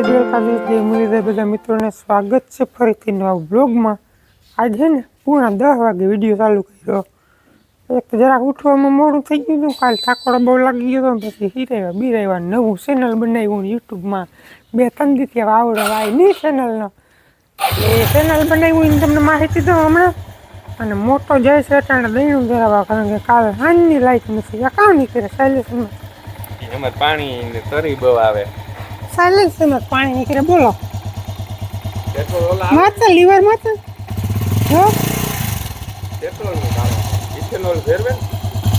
દ્વારકાધીશ જય મુરલીધર બધા મિત્રોને સ્વાગત છે. ફરીથી નવા બ્લોગમાં આજે ને પૂણા દસ વાગે વીડિયો ચાલુ કર્યો. એક તો જરાક ઉઠવામાં મોડું થઈ ગયું હતું. કાલ થાકોડો બહુ લાગી ગયો હતો પછી હિરાવ્યા બિરાવ્યા નવું ચેનલ બનાવ્યું યુટ્યુબમાં. બે ત્રણ દીથી આવી નહીં ચેનલનો એ ચેનલ બનાવ્યું એની તમને માહિતી દઉં હમણાં. અને મોટો જાય છે અટાણે દઈનું ધરાવવા કારણ કે કાલ હાનની લાઈટ નથી. આ નહીં કરે સાયલેન્સમાં એમાં પાણી તરી બહુ આવે. સાયલેન્સમાં પાણી નીકળે બોલો. માત્ર લીવર માત્ર ને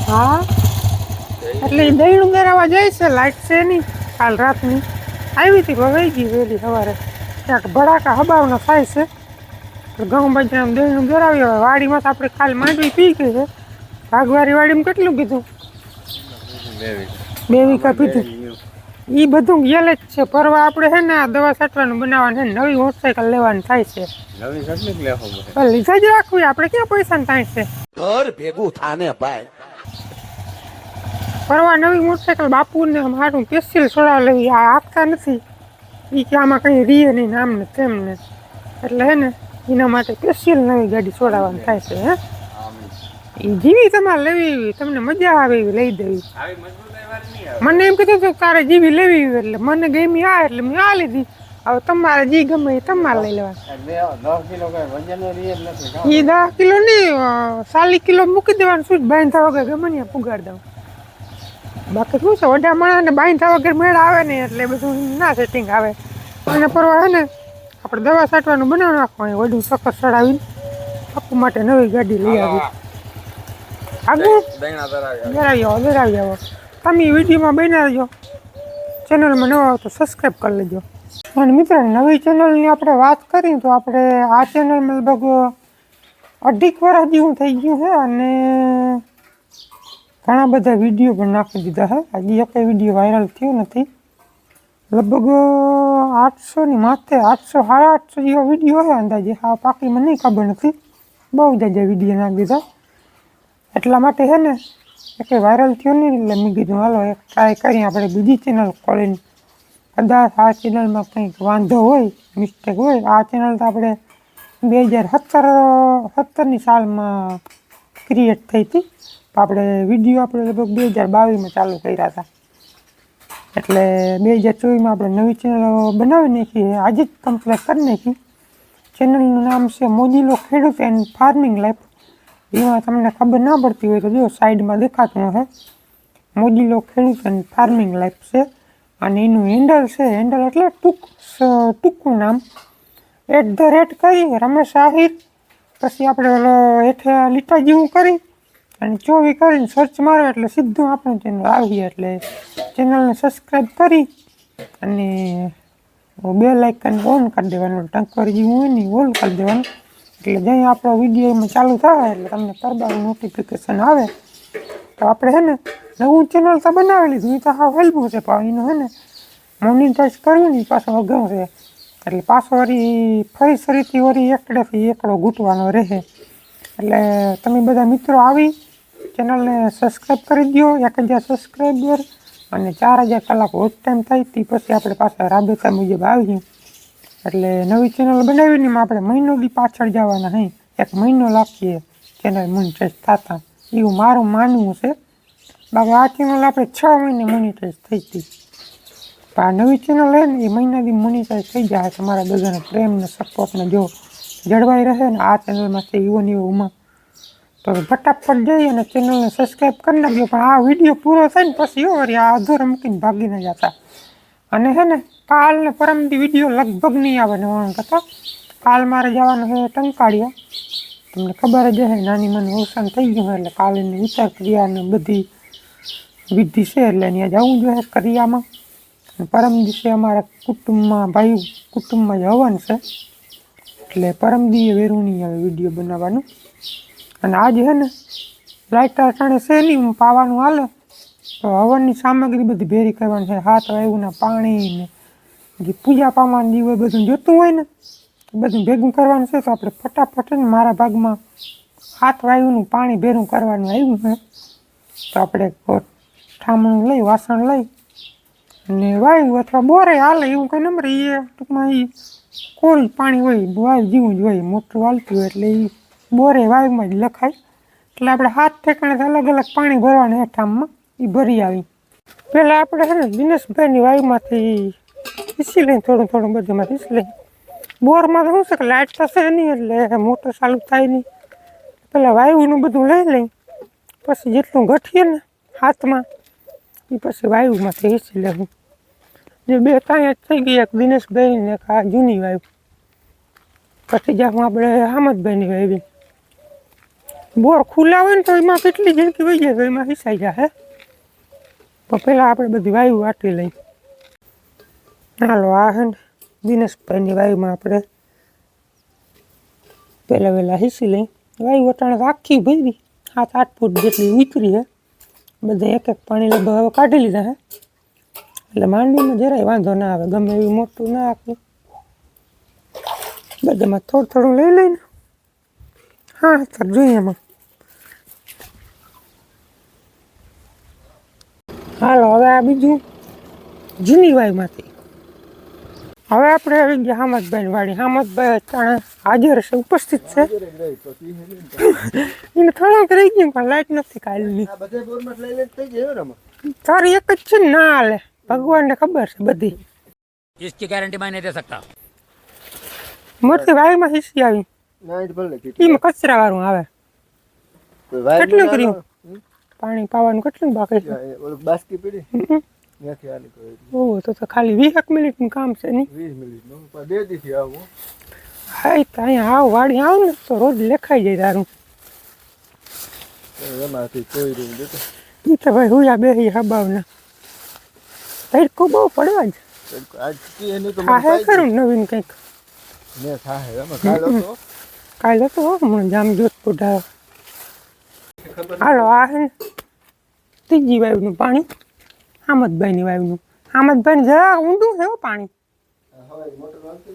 હા. એટલે દહીણું ગરાવા જાય છે લાઈટ છે નહીં કાલ રાતની. આવી હતી વહી ગઈ વહેલી સવારે. ક્યાંક ભડાકા હબાવના થાય છે. ઘઉં બાજરાનું દહીણું ગેરાવી હવે વાડીમાં તો આપણે કાલ માંડવી પી ગઈ છે. ભાગવારી વાડીમાં કેટલું કીધું? બે વીઘા. પીધું એ બધું ગયેલ જ છે. પરવા આપણે છે ને આ દવા છાંટવાનું બનાવવાનું છે નવી મોટરસાઇકલ લેવાની થાય છે. નવી કેટલીક લેવો પડે લીધા જ રાખવી. આપણે ક્યાં પૈસા થાય છે? ઘર ભેગું થાને ભાઈ. પરવા નવી મોટરસાઇકલ બાપુને મારું પેશિયલ સોડા લેવી આ આપતા નથી. એ કે આમાં કંઈ રીએ નહીં નામ ને તેમ ને એટલે હે ને એના માટે સ્પેશિયલ નવી ગાડી છોડાવવાની થાય છે હે. એ જીવી તમારે લેવી એવી તમને મજા આવે એવી લઈ દેવી. મને એમ કીધું હતું તારે જીવી લેવી એટલે મને ગમી આ એટલે મેં આ લીધી. હવે તમારે જી ગમે એ તમારે લઈ લેવા. એ દસ કિલો નહીં સાલી કિલો મૂકી દેવાનું. શું બાંધતા વગર ગમે ને પુગાડ દઉં. બાકી શું છે વડા માણસને બાંધતા વગર મેળ આવે ને એટલે બધું ના સેટિંગ આવે. અને પરવા હે ને આપણે દવા છાંટવાનું બનાવી નાખવાનું વડું સખત ચડાવીને પપ્પુ માટે નવી ગાડી લઈ આવી. આગળ ધરાવી આવો ધરાવી આવો તમે વિડીયોમાં બન્યા રહેજો. ચેનલમાં નવા હોય તો સબસ્ક્રાઈબ કરી લેજો. અને મિત્રો, નવી ચેનલની આપણે વાત કરીએ તો આપણે આ ચેનલમાં લગભગ અઢીક વર્ષ જેવું થઈ ગયું છે અને ઘણા બધા વીડિયો પણ નાખી દીધા છે. હજી એક વીડિયો વાયરલ થયો નથી. લગભગ આઠસોની માથે, આઠસો સાડા આઠસો જેવો વીડિયો છે અંદાજે. હા પાકી મને ખબર નથી. બહુ જાજા વીડિયો નાખી દીધા. એટલા માટે છે ને એ કંઈ વાયરલ થયો નહીં એટલે મેં કીધું, હાલો, એક ટ્રાય કરી આપણે બીજી ચેનલ ખોલીને. કદાચ આ ચેનલમાં કંઈક વાંધો હોય મિસ્ટેક હોય, આ ચેનલ તો આપણે બે હજાર સત્તર સત્તરની સાલમાં ક્રિએટ થઈ હતી. આપણે વીડિયો આપણે લગભગ બે હજાર બાવીસમાં ચાલુ કર્યા હતા. એટલે બે હજાર ચોવીસમાં આપણે નવી ચેનલ બનાવી નાખી, આજે જ કમ્પ્લીટ કરી નાખી. ચેનલનું નામ છે મોદીલો ખેડૂત એન્ડ ફાર્મિંગ લાઈફ એમાં તમને ખબર ના પડતી હોય તો જો સાઈડમાં દેખાતું હશે. મોજીલો ખેડૂત અને ફાર્મિંગ લાઈફ છે અને એનું હેન્ડલ છે. હેન્ડલ એટલે ટૂંક ટૂંકું નામ. એટ ધ રેટ કરી, રમેશ આહિર. પછી આપણે ઓલો હેઠે લીટા જેવું કરી અને ચોવી કરીને સર્ચ મારો એટલે સીધું આપણું ચેનલ આવી એટલે ચેનલને સબસ્ક્રાઈબ કરી અને બે લાઇકન ઓન કરી દેવાનું. ટંકર જેવું હોય ને ઓન કરી દેવાનું. એટલે જ્યાં આપણો વીડિયો એમાં ચાલુ થાય એટલે તમને તરબારું નોટિફિકેશન આવે, તો આપણે હે ને નવું ચેનલ તો બનાવી લીધું એ તો હા હેલ્પું છે, પણ એનું હે ને મોનિટાઈઝ કરવું ને ઈ પાછો અઘરું છે. એટલે પાછો વળી ફરી ફરીથી વળી એકડેથી એકડો ગૂંટવાનો રહે. એટલે તમે બધા મિત્રો આવી ચેનલને સબસ્ક્રાઈબ કરી દો એક હજાર સબસ્ક્રાઈબર અને ચાર હજાર કલાક વોચ ટાઈમ થાય તે પછી આપણે પાછા રાબેતા મુજબ આવીએ. એટલે નવી ચેનલ બનાવી ને આપણે મહિનો બી પાછળ જવાના નહીં એક મહિનો લાગીએ ચેનલ મોનિટાઈઝ થતા. એવું મારું માનવું છે. બાકી આ ચેનલ આપણે છ મહિને મોનિટાઈઝ થઈ હતી આ નવી ચેનલ હે ને એ મહિનાથી મોનિટાઈઝ થઈ જાય. તમારા બધાને પ્રેમને સપોર્ટને જો જળવાઈ રહે ને આ ચેનલમાં છે એવો ને એવો ઉમા તો ફટાફટ જઈ અને ચેનલને સબસ્ક્રાઈબ કરી નાખજો. પણ આ વીડિયો પૂરો થાય ને પછી એવો આ અધૂરો મૂકીને ભાગીને જતા. અને હે ને કાલ ને પરમથી વીડિયો લગભગ નહીં આવે નવાનું કથા કાલ મારે જવાનું છે ટંકાળિયા તમને ખબર જ હશે નાની મને અવસાન થઈ ગયું છે એટલે કાલ એની વિચાર ક્રિયા ને બધી વિધિ છે એટલે ત્યાં જવું જોઈએ કરિયામાં. અને પરમ દિવસે અમારા કુટુંબમાં ભાઈ, કુટુંબમાં જ હવન છે. એટલે પરમ દીએ વેરું આવે વીડિયો બનાવવાનું. અને આજે છે ને લાઇટ અટાણે છે નહીં પાવાનું હાલે? હવનની સામગ્રી બધી ભેરી કરવાની છે. હાથ વાયુના પાણી ને જે પૂજા પામવાની હોય, બધું જોતું હોય ને બધું ભેગું કરવાનું છે. તો આપણે ફટાફટ ને મારા ભાગમાં હાથ વાયુનું પાણી ભેરું કરવાનું આવ્યું છે. તો આપણે ઠામણું લઈ, વાસણ લઈ ને વાયુ અથવા બોરે હાલે એવું કંઈ નંબર એ ટૂંકમાં એ કોરી પાણી હોય વાયુ જેવું જ હોય, મોટું હાલતું હોય એટલે એ બોરે વાયુમાં જ લખાય. એટલે આપણે હાથ ઠેકાણે અલગ અલગ પાણી ભરવાના હેઠામાં એ ભરી આવી. પહેલાં આપણે છે ને દિનેશભાઈની વાયુમાંથી ઈસી લઈને થોડું થોડું બધુંમાંથી ઈસી લઈ. બોરમાં તો શું છે કે લાઇટ છે નહીં એટલે મોટર ચાલુ થાય નહીં. પહેલાં વાયુનું બધું લઈ લઈ, પછી જેટલું ઘટીએ ને હાથમાં એ પછી વાયુમાંથી ઈસી લેવું જે બે કાંઈ થઈ ગઈ, એક દિનેશભાઈ ને એક આ જૂની વાયુ. પછી જામાં આપણે હામદભાઈની વાવી બોર ખુલ્લા હોય ને તો એમાં કેટલી જિંદગી વહી જાય તો એમાં હિસાઈ જાય પણ પહેલાં આપણે બધી વાયુ વાટી લઈ. હાલો, આ હે ને દિનેશભાઈની વાયુમાં આપણે પહેલાં વહેલા હિસી લઈ. વાયુ વટાણે આખી ભરી. સાત, આઠ ફૂટ જેટલી ઉતરી છે બધા એક એક પાણી લગભગ હવે કાઢી લીધા હે. એટલે માંડવીમાં જરાય વાંધો ના આવે. ગમે એવું મોટું ના આપ્યું બધામાં થોડું થોડું લઈ લઈને. હા સર જોઈએ એમાં. હાલો હવે આ બીજું જૂની વાયુમાંથી હવે આપણે આવી ગયા હામદભાઈ વાડી હામદભાઈ અત્યારે હાજર છે ઉપસ્થિત છે એને થોડોક રહી ગયું પણ લાઈટ નથી કાલની આ બધા બોરમાં લઈ લઈને થઈ જાય ને તારી એક જ છે ને ના હાલે ભગવાનને ખબર છે બધી इसकी गारंटी मैं नहीं दे सकता મોટી વાયુમાં હિસી આવી નાઈટ ભલે એમાં કચરા વાળું આવે કેટલું કર્યું? પાણી પાવાનું કેટલું બાકી છે? બાસ્કી પીડી? હમ. આલી કોઈ ઓહો તો તો ખાલી વીસ એક મિનિટનું કામ છે નહીં વીસ મિનિટ પણ બે દીથી આવું હા. એ તો અહીંયા આવ વાડી આવ ને તો રોજ લેખાઈ જાય તારું. એમાંથી કોઈ રૂમ દેતો ઈ તો ભાઈ હુયા બેહી હબાવના. તડકો બહુ પડવા જ. આજ કી એની તો આ મને હે પાઈ ખરું નવીન કંઈક. ને થાહે એમાં કાલ હતો? કાલે તો હમણાં જામ જોધપુર ઢાળ હાલો, આ ત્રીજી વાયુનું પાણી. હામદભાઈની વાયુનું. હામદભાઈની જરા ઊંડું છે પાણી.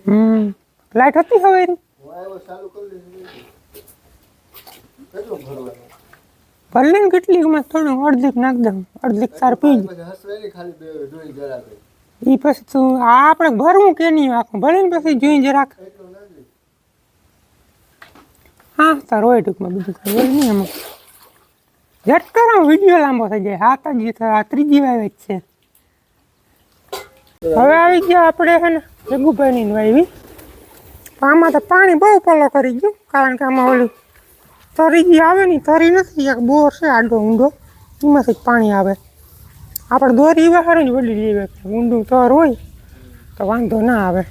હમ, લાઈટ હતી હવે ભલે ને કેટલી માં થોડું અડધીક નાખ દઉં. અડધીક સાર પી એ પછી તું આપણે ભરવું કે નહીં આખું? ભલે ને પછી જોઈ જરાક હા, તારો હોય ટૂંકમાં બીજું કઈ નહીં એમાં ઝટ કરો વીડિયો લાંબો થઈ જાય. હાથ જ આ ત્રીજી વાય છે. હવે આવી ગયા આપણે છે ને, રઘુભાઈની વાવી આમાં તો પાણી બહુ પલો કરી ગયું, કારણ કે આમાં ઓલી તરી જે આવે ને તરી નથી, એક બોર છે, આડો ઊંડો. એમાંથી પાણી આવે. આપણે દોરી બહાર જ વળી લઈએ ઊંડું તર હોય, તો વાંધો ના આવે.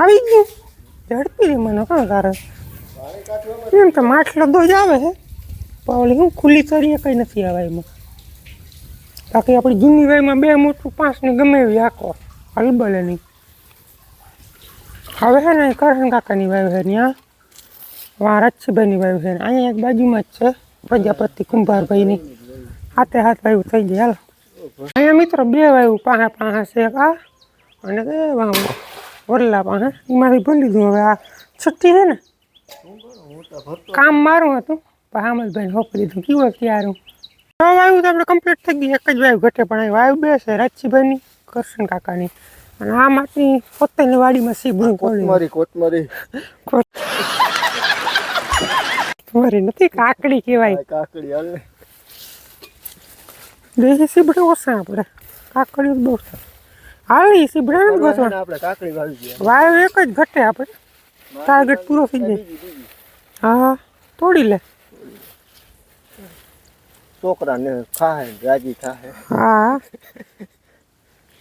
આવી ગયું. ઝડપી મને કાં તારે એમ તો માટલો દો જ આવે છે. ઓલી શું ખુલ્લી તરીએ કંઈ નથી આ એમાં. બાકી આપણી જૂની વાયમાં બે મોટું પાંચને ગમે એવી આખો. હલબલે નહીં. હવે છે ને કરશન કાકાની વાયુ છે ત્યાં વાં રચ્છીભાઈની વાયુ છે અહીંયા એક બાજુમાં જ છે, પ્રજાપતિ કુંભારભાઈની. હાથે હાથ વાયુ થઈ ગયા હાલો. અહીંયા મિત્રો બે વાયુ પાહે પાહે છે એક આ અને કે વાં વરલા પાહે એમાંથી ભરી દીધું હવે આ છુટ્ટી છે ને? કામ મારું હતું. પણ હામદભાઈને હોપી દીધું. કેવું ક્યારું છ વાયુ તો આપણે કમ્પ્લીટ થઈ ગઈ. એક જ વાયુ ઘટે પણ અહીં વાયુ બે છે રાજીભાઈની કરશન કાકાની. અને આ માટી પોતાની વાડીમાં સીબડું કોટમારી કોટમારી તમારી નથી કાકડી કહેવાય. કાકડી હાલ. દેશી સીબડે ઓછા આપણે. કાકડી બહુ છે. હાલ એ સીબડા નથી ગોતવા આપણે કાકડી વાવી વાયુ એક જ ઘટે આપણે. ટાર્ગેટ પૂરો થઈ જાય. હા તોડી લે. છોકરાને ખાહે રાજી થાહે હા.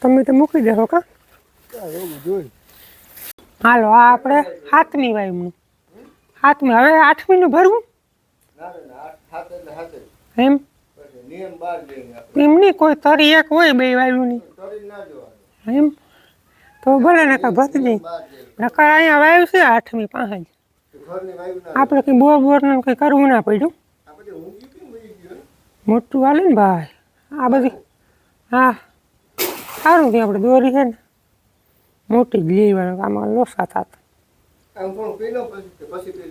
તમે તો મૂકી દેશો કા? એવું જોઈ હાલો આ આપણે હાથમી વાયુનું હાથમી હવે આઠમીનું ભરવું? એમ? એમની કોઈ તરી એક હોય બે વાયુની એમ? તો ભલે ને કાંઈ ભરતી જાય નકર અહીંયા વાયુ છે આઠમી ના આપણે કંઈ બોર બોરનું કંઈ કરવું ના પડ્યું આ બધી ઊંઘી કેમ વહી ગયું મોટું હાલે ને ભાઈ. આ બધી હા. સારું કે આપણે દોરી છે ને. મોટી જ લેવાનું આમાં લોસા થતા.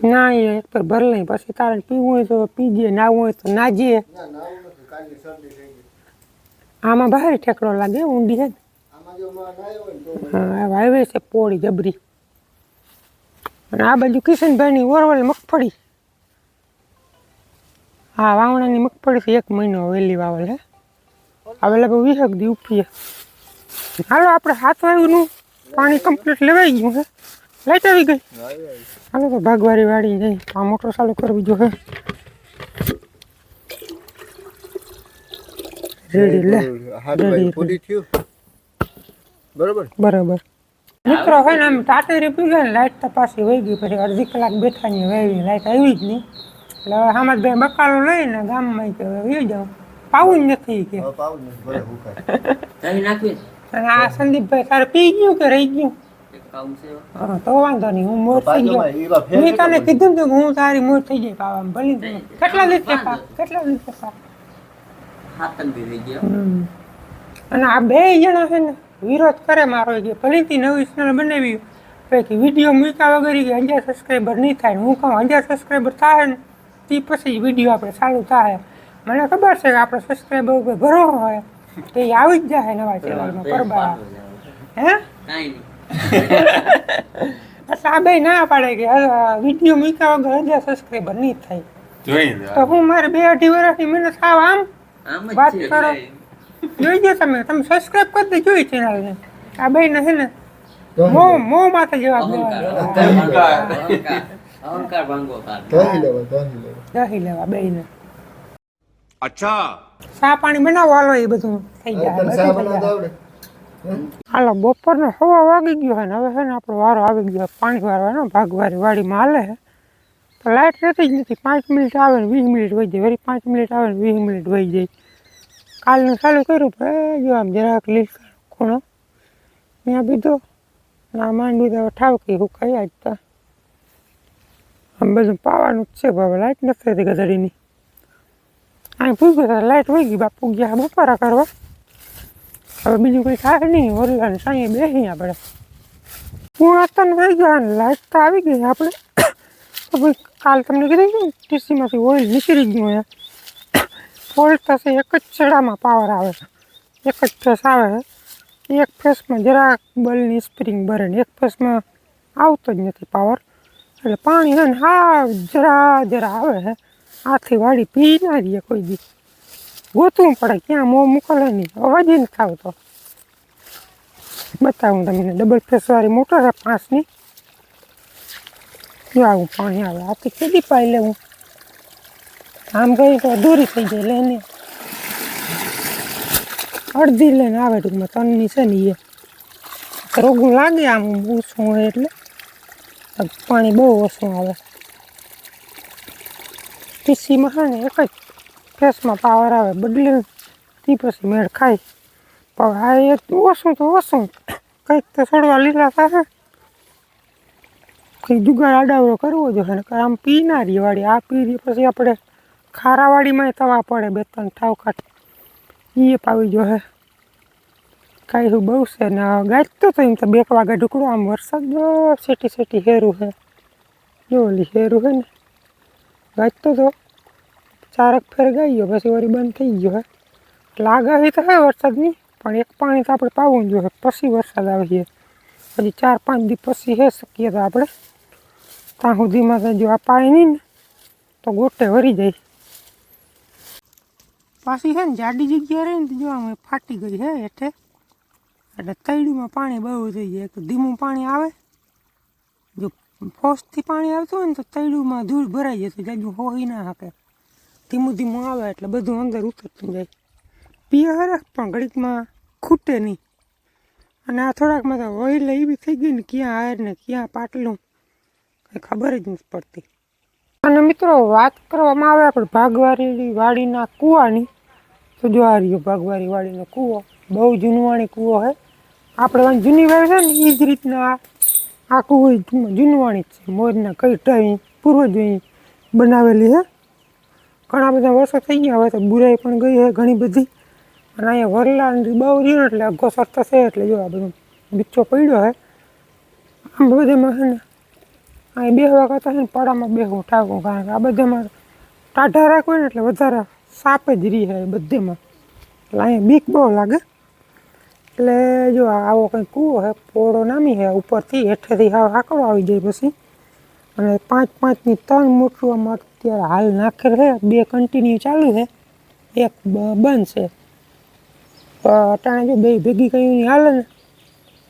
ના એ એક તો ભર લઈ પછી તારે પીવું હોય તો પીજે નાવું હોય તો નાજીએ આમાં ભારે ઠેકડો લાગે ઊંડી છે ને. હા વાવે છે પોળી જબરી. અને આ બાજુ કિશનભાઈની ઓરવલ મગફળી. હા વાવણાની મગફળી છે એક મહિનો વહેલી વાવલ હે? હવે લગભગ વીસક દી ઉપીએ હાલો આપણે હાથ વાયુનું પાણી કમ્પ્લીટ લેવાઈ ગયું હે લાઈટ આવી ગઈ? હાલો તો ભાગવારી વાળી જઈ આ મોટર ચાલુ કરવી જોઈએ રેડી લે. રેડી પૂરી બરાબર? મિત્રો હોય ને આમ ટાટેરી પી ને લાઈટ તો પાછી વહી ગઈ. પછી અડધી કલાક બેઠા ની વહેવી લાઈટ આવી જ નહીં. એટલે હવે આમાં બે બકાલો લઈને ગામમાં કે હવે જાઉં. પાવું જ નથી કે. પાવું ભલે નાખવી અને આ સંદીપભાઈ તારે પી ગયું કે રહી ગયું? હા તો વાંધો નહીં હું મોર થઈ ગયો. મેં તને કીધું ને કે હું તારી મોર થઈ જાય પાવા ભલી તું. કેટલા દિવસે પા કેટલા દિવસે પા. અને આ બે જણા છે ને વિરોધ કરે મારો કે ફરીથી નવી ચેનલ બનાવી. પછી વીડિયો મૂક્યા વગર કે હજાર સબસ્ક્રાઈબર નહીં થાય હું કહું હજાર સબસ્ક્રાઈબર થાય ને તે પછી વીડિયો આપણે ચાલુ થાય. મને ખબર છે કે આપણે સબસ્ક્રાઈબર ઉપર ભરો હોય તો એ આવી જ જાય નવા ચેનલમાં કરવા હે? કાંઈ એટલે આ બે ના પાડે કે વીડિયો મૂક્યા વગર હજાર સબસ્ક્રાઈબર નહીં થાય. તો હું મારે બે અઢી વર્ષની મહેનત આવ આમ આમ વાત કરો. જોઈ કરો. જોઈજો તમે તમે સબસ્ક્રાઈબ કરી દે જોઈ ચેનલને આ બે ને છે ને મો મો માથે જવાબ દેવાનો અહંકાર. અહંકાર. ભાંગો કાઢ કહી લેવા કહી લેવા રાખી લેવા બેયને અચ્છા. સા પાણી બનાવો હાલો એ બધું થઈ જાય હાલો બપોરનો હવા વાગી ગયો હોય ને હવે છે ને આપણો વારો આવી ગયો પાણી વારવાનો ભાગવારી વાડીમાં હાલે છે તો લાઇટ રહેતી જ નથી પાંચ મિનિટ આવે ને વીસ મિનિટ વહી જાય વળી પાંચ મિનિટ આવે ને વીસ મિનિટ વહી જાય. કાલનું ચાલુ કર્યું ભાઈ જો આમ જરાક લીલ ખૂણો ત્યાં પીધો ના માંડવી તો ઠાવકી હું કયા જ તો. આમ બધું પાવાનું જ છે બાબા લાઇટ નથી થતી ગધડીની. અહીં પૂછ્યું તારે લાઇટ વહી ગઈ, બાપુ ગયા બપોરા કરવા. હવે બીજું કંઈ થાય નહીં વરલાને સાંયે બેસી આપણે. હું આતન વહી ગયા અને લાઇટ તો આવી ગઈ આપણે. તો ભાઈ કાલ તમને કીધું ને, ટીસીમાંથી ઓઇલ નીકળી ગયું યાર ફોલ્ટ થશે એક જ છેડામાં પાવર આવે છે. એક જ ફેસ આવે એક ફેસમાં જરાક બલની સ્પ્રિંગ ભરે ને એક ફેસમાં આવતો જ નથી પાવર એટલે પાણી છે ને હા જરા જરા આવે હે. આથી વાળી પી ના રહીએ કોઈ દી. ગોતવું પડે, ક્યાં મોં મોકલે નહીં. અવાજ નથી આવતો. બતાવું તમને ડબલ ફેસવાળી મોટર છે પાંચની. જો આવું પાણી આવે આથી કેદી પાઈ લેવું. આમ ગઈ તો અધૂરી થઈ જાય લઈને અડધી લઈને આવે ટૂંકમાં તનની છે ને એ. રોગું લાગે આમ, ઓછું હોય એટલે. પાણી બહુ ઓછું આવે. પીસીમાં છે ને એક જ ફેસમાં પાવર આવે બદલીને તે પછી મેળ ખાય. પણ આ એક ઓછું તો ઓછું. કંઈક તો છોડવા લીલા થશે કંઈક જુગાડ આડાવડો કરવો જોઈએ ને આમ પી ના રહી વાળી, આ પી પછી આપણે ખારાવાળીમાંય તવા પડે બે ત્રણ ઠાવ એ પાવી જો હે કાંઈ બહુ છે ને ગાજતો તો એમ તો બે વાગે ઢુકડો આમ વરસાદ જો સેટી સેટી હેરું છે જો ઓલી હેરું છે ને, ગાજતો તો ચારક ફેર ગઈ ગયો, પછી વળી બંધ થઈ ગયો હે. આગાહી તો હે વરસાદની, પણ એક પાણી તો આપણે પાવું જોઈએ, પછી વરસાદ આવે છે. પછી ચાર પાંચ દી પછી હે શકીએ તો આપણે. ત્યાં સુધીમાં તો જો આ પાણી નહીં ને, તો ગોટે વરી જાય. પાછી છે ને જાડી જગ્યા રહી ને જો આમ ફાટી ગઈ હે એટલે એટલે તૈડીમાં પાણી બહુ થઈ જાય. એક ધીમું પાણી આવે, જો ફોસથી પાણી આવતું હોય ને તો તૈડુંમાં ધૂળ ભરાઈ જતું જાજુ હોઈ ના શકે. ધીમું ધીમું આવે એટલે બધું અંદર ઉતરતું જાય. પીએ હરે પણ ઘડીકમાં ખૂટે નહીં. અને આ થોડાકમાં તો ઓઇલ એવી થઈ ગઈ ને ક્યાં આયર ને ક્યાં પાટલું, કંઈ ખબર જ નથી પડતી. અને મિત્રો, વાત કરવામાં આવે આપણે ભાગવારી વાડીના કૂવાની. તો જો આ રહ્યો ભાગવારી વાડીનો કૂવો, બહુ જૂનવાણી કૂવો છે આપણે જૂની વાવી છે ને એ જ રીતના આ આ કૂવો જૂનવાણી જ છે. મોરના કઈ ટાઈમ પૂર્વજો બનાવેલી છે. ઘણા બધા વર્ષો થઈ ગયા, હવે તો બુરાઈ પણ ગઈ છે ઘણી બધી. અને અહીંયા વરલા બહુ ને એટલે અઘો સરતો છે એટલે જો આ બધું બીચો પડ્યો છે. આમ બધામાં છે ને અહીં બેહવા કરતા છે ને, પાડામાં બેહવું ઠાકું કારણ કે આ બધામાં ટાઢા રાખવું ને એટલે વધારે સાપ જ રહી છે બધેમાં. એટલે અહીંયા બીક બહુ લાગે. એટલે જો આવો કંઈ કૂવો છે પોળો નામી છે ઉપરથી હેઠેથી હાવ આંકડો આવી જાય પછી. અને પાંચ પાંચની ત્રણ મોટરું આમાં અત્યારે હાલ નાખેલ છે બે કન્ટિન્યુ ચાલુ છે એક બંધ છે. અટાણે જો બે ભેગી કઈ હાલે ને,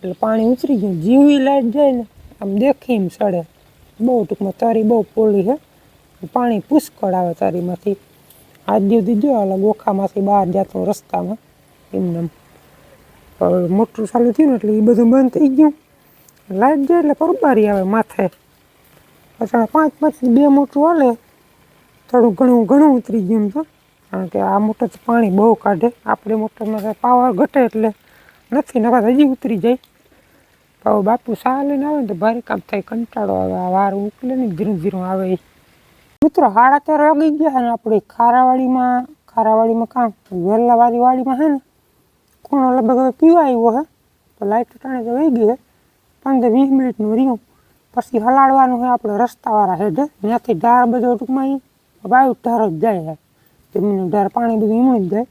એટલે પાણી ઉતરી ગયું જીવી લાઈટ જાય ને, આમ દેખી એમ સડે. બહુ ટૂંકમાં તારી બહુ પોલી છે પાણી પુષ્કળ આવે તારીમાંથી. આજ સુધી જો એટલે ગોખામાંથી બહાર જતો રસ્તામાં, એમને મોટરું ચાલુ થયું ને એટલે એ બધું બંધ થઈ ગયું. લાઈટ જાય એટલે પરબારી આવે માથે. પછી પાંચ પાંચ બે મોટરું હાલે, થોડું ઘણું ઘણું ઉતરી ગયું તો કારણ કે આ મોટર પાણી બહુ કાઢે. આપણે મોટરમાં પાવર ઘટે એટલે નથી નવા હજી ઉતરી જાય. પાવ બાપુ સા લઈને આવે ને તો ભારે કામ થાય, કંટાળો આવે. આ વાર ઉકલે ને ધીરું ધીરું આવે મિત્રો સાડા ચાર વાગી ગયા અને આપણે ખારાવાડીમાં ખારાવાડીમાં કામ વેલાવાળી વાડીમાં છે ને કોણો લગભગ હવે પીવા આવ્યો હે? તો લાઈટ ટાણે તો વહી ગઈ હે. પંદર વીસ મિનિટનું રહ્યું. પછી હલાડવાનું છે આપણે રસ્તાવાળા હેઠે. ત્યાંથી ઢાર બધો ટૂંકમાં ઈ વાયુ ઢાર જ જાય હે. જમીનનું ઢાર પાણી બધું એમનું જ જાય.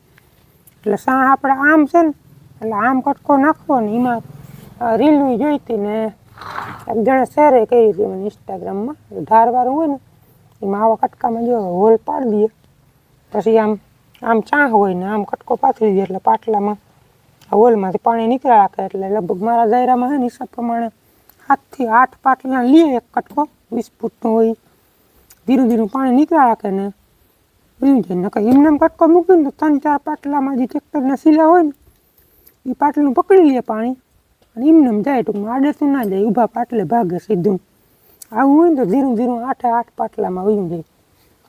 એટલે સા આપણે આમ છે ને, એટલે આમ કટકો નાખવો ને એમાં રીલવી જોઈતી ને એક જણે શેરે કરી હતી મને ઇન્સ્ટાગ્રામમાં ઢારવાળું હોય ને, એમાં આવા કટકામાં જો હોલ પાડી દઈએ પછી આમ આમ ચાહ હોય ને આમ કટકો પાથરી દે, એટલે પાટલામાં આ હોલમાંથી પાણી નીકળ્યા રાખે એટલે લગભગ મારા દાયરામાં હે ને હિસાબ પ્રમાણે સાતથી આઠ પાટલા લઈએ એક કટકો, વીસ ફૂટનો હોય. ધીરું ધીરું પાણી નીકળ્યા રાખે ને વયું જાય નકર એમને એમ કટકો મૂકીને તો ત્રણ ચાર પાટલામાં જે ટ્રેક્ટરના સિલા હોય ને, એ પાટલું પકડી લે પાણી અને એમને જાય ટૂંકમાં આડે તો ના જાય, ઊભા પાટલે ભાગે સીધું. આવું હોય ને તો ધીરું ધીરું આઠે આઠ પાટલામાં વયું જાય.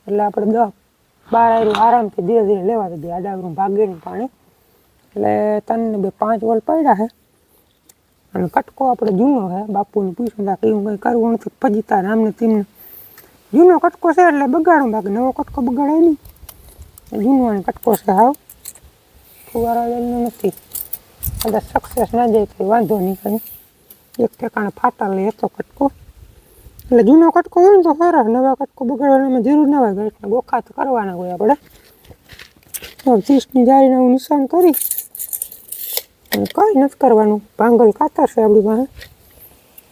એટલે આપણે દસ બાર આયરું આરામથી ધીરે ધીરે લેવા દઈએ આડાવરું ભાગે નહીં પાણી. એટલે તને બે પાંચ વોલ પડ્યા છે અને કટકો આપણે જૂનો છે બાપુને પૂછ્યું તા કે એવું કંઈ કરવું નથી, ફજીતા રામને તેમને. જૂનો કટકો છે એટલે બગાડું, બાકી નવો કટકો બગાડાય નહીં. જૂનો કટકો છે, હાવ. ફુવારા લેવાનો નથી. કદાચ સક્સેસ ના જાય તો વાંધો નહીં કંઈ. એક ઠેકાણે ફાટા લે તો કટકો. એટલે જૂનો કટકો હોય ને તો સરસ નવા કટકો બગાડવાની જરૂર ના હોય એટલે ગોખા તો કરવાના હોય આપણે. ચીસની જાળીને હું નિશાન કરી. અને કંઈ નથી કરવાનું. ભાંગલ કાતર છે આપણી પાસે.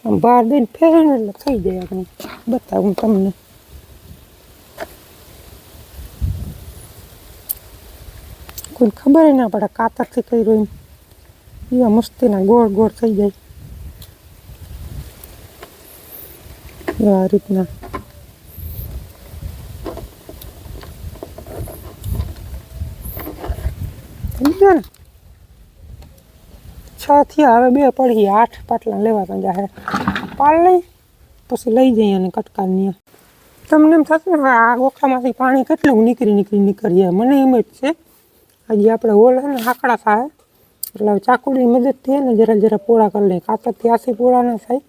આમ બહાર દઈને ફેરને એટલે થઈ જાય આપણે. બતાવું તમને. કોઈ ખબર ના પડે કાતરથી કઈ રહ્યું એવા મસ્તીના ગોળ ગોળ થઈ જાય. એવા રીતના. ને? છ થી હવે બે પડી આઠ પાટલા લેવા તો જાહે પાલ લઈ, પછી લઈ જઈએ અને કટકાની તમને એમ થતું ને આ ગોખામાંથી પાણી કેટલું નીકળી નીકળી નીકળીએ? મને એમ જ છે. હજી આપણે ઓલ ને આકડા થાય. એટલે ચાકુડીની મદદથી ને જરા જરા પોળા કરી લઈએ. કાતરથી આસી પોળા ના થાય.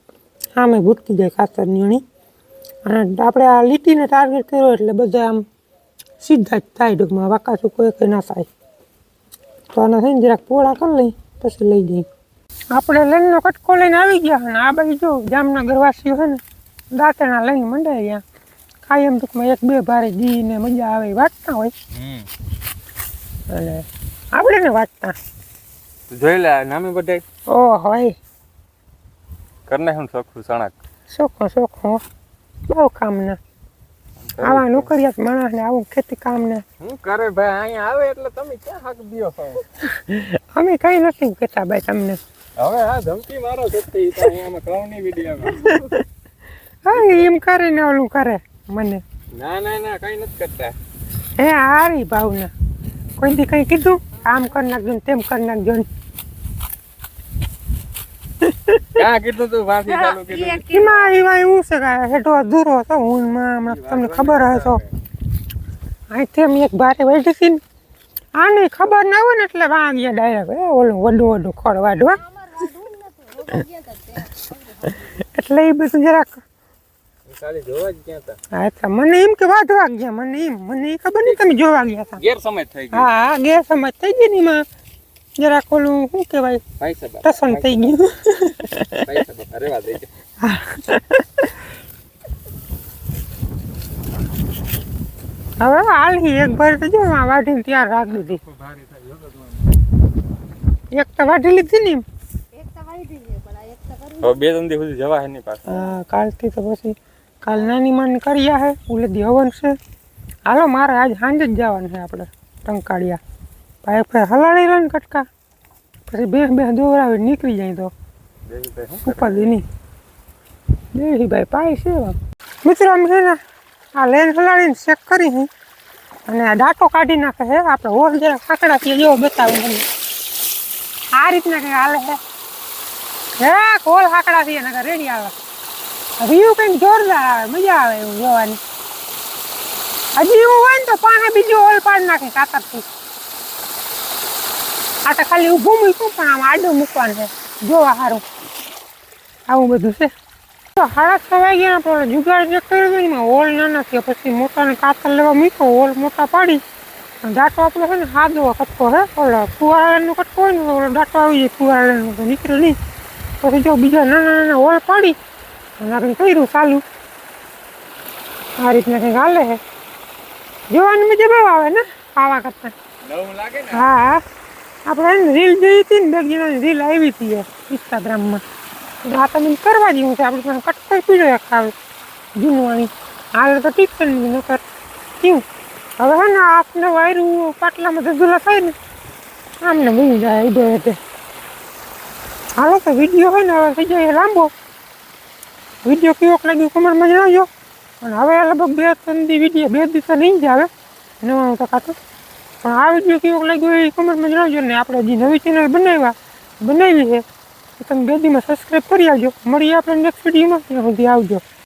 આમે ભૂટકી જાય કાતરની અણી અને આપણે આ લીટીને ટાર્ગેટ કર્યો એટલે બધા આમ સીધા જ થાય ટૂંકમાં. વાંકા કોઈ કંઈ ના થાય. તો આના થઈને જરાક પોળા કરી લઈ પછી લઈ જઈ આપણે લણનો કટકો લઈને આવી ગયા અને આ બાજુ જો જામનગર વાસીઓ છે ને દાંતણા લઈને મંડાઈ ગયા. કાયમ ટૂંકમાં એક બે ભારે જી ને મજા આવે વાંચતા હોય. અને આપણે ને વાંચતા જોઈ લે નામે બધા ઓ હોય કરને હું સખું સણક શોખો શોખો. બહુ કામના. આવા નોકરિયાત માણસને આવું ખેતી કામ ને શું કરે ભાઈ અહીંયા આવે એટલે તમે ક્યાં હાક દિયો અમે કઈ નથી કેતા ભાઈ તમને. હવે આ ધમકી મારો સત્ય તો અહીંયા કૌની વીડિયો હા એમ કરે ને ઓલું કરે મને. ના ના ના કઈ નથી કરતા. હે હારી ભાવના. કોઈ દી કઈ કીધું? આમ કરી નાખજો ને તેમ કરી નાખજો ક્યાં કીધું તું વાંસી ચાલુ કીધું. એમાં એમાં એવું છે કે હેઠો અધૂરો હતો હું હમણાં તમને ખબર હશે. અહીંથી એમ એક ભારે વધી હતી ને આને ખબર ના હોય ને એટલે વાં ગયા ડાયરેક્ટ એ ઓલું વડું વડું ખોળ વાઢવા એટલે એ બધું જરાક હા મને એમ કે વાઢવા ગયા મને એમ મને એ ખબર નહીં તમે જોવા ગયા હતા ગેરસમજ થઈ ગઈ. હા ગેરસમજ થઈ ગઈ ને એમાં. જરાક ઓલું શું કહેવાય ભાઈ ટસન થઈ ગયું હવે હાલ એક ભર તો જો આ વાઢીને ત્યાં રાખી દીધી એક તો વાઢી લીધી ને હવે બે ત્રણ દિવસ સુધી જવા હે ની પાસે હા કાલથી તો પછી કાલ નાની માની કર્યા હે ઉલે હવન છે હાલો મારે આજ સાંજે જ જવાનું છે આપણે ટંકાળિયા ભાઈ હલાડી લઈને ને કટકા. પછી બે બે દોરાવી નીકળી જાય તો. શું નહીં દેહી ભાઈ પાય છે મિત્રો અમે છે ને, આ લેન હલાડીને ચેક કરી અને આ ડાટો કાઢી નાખે છે આપણે હોલ જરા કાકડા થી જેવો બતાવું તમને. આ રીતના કંઈક હાલે છે હે હોલ હાકડા થી એના રેડી આવે. વ્યૂ કંઈક જોરદાર આવે, મજા આવે એવું જોવાની. હજી એવું હોય ને તો પાસે બીજો હોલ પાડી નાખે કાતરથી. આ તો ખાલી ઊભું મૂક્યું પણ આમ આડું મૂકવાનું છે. જોવા સારું આવું બધું છે. તો સાડા છ વાગ્યા આપણે જુગાડ જે કર્યો હતો ને એમાં હોલ નાના થયા પછી મોટાને કાતર લેવા મૂક્યો હોલ મોટા પાડી. અને દાંટો આપણો છે ને સાદો કટકો છે. ઓલો ફુવારાનો કટકો હોય ને ઓલો દાંટો આવી જાય ફુવારાનો તો નીકળે નહીં. પછી જો બીજા નાના નાના હોલ પાડી અને કર્યું ચાલુ. આ રીતના કંઈક હાલે છે. જોવાની મજા બહુ આવે ને ખાવા કરતાં. હા હા. આપણે રીલ જોઈ હતી ને બે રીલ આવી હતી ઇન્સ્ટાગ્રામમાં એટલે આ તમે કરવા જેવું છે, આપણે પણ કટકો પીડો એક આવે, જૂનવાણી. હાલ તો ઠીક છે ને નકર કેવું? હવે હે ને આપને વાયરું પાટલામાં ધધુલા થાય ને, આમને બહુ જાય ઉડો એટલે હાલો તો વીડિયો હોય ને, હવે થઈ જાય લાંબો. વીડિયો કેવોક લાગ્યો કમેન્ટમાં જણાવજો. અને હવે લગભગ બે ત્રણ દી વીડિયો, બે દિવસ નહીં જ આવે નવાનું તો તો. પણ આ વીડિયો કેવો લાગ્યો એ કમેન્ટમાં જણાવજો ને. આપણે જે નવી ચેનલ બનાવ્યા, બનાવી છે તમે ગેદીમાં સબસ્ક્રાઈબ કરી આવજો. મળીએ આપણે નેક્સ્ટ વિડીયોમાં ત્યાં સુધી આવજો.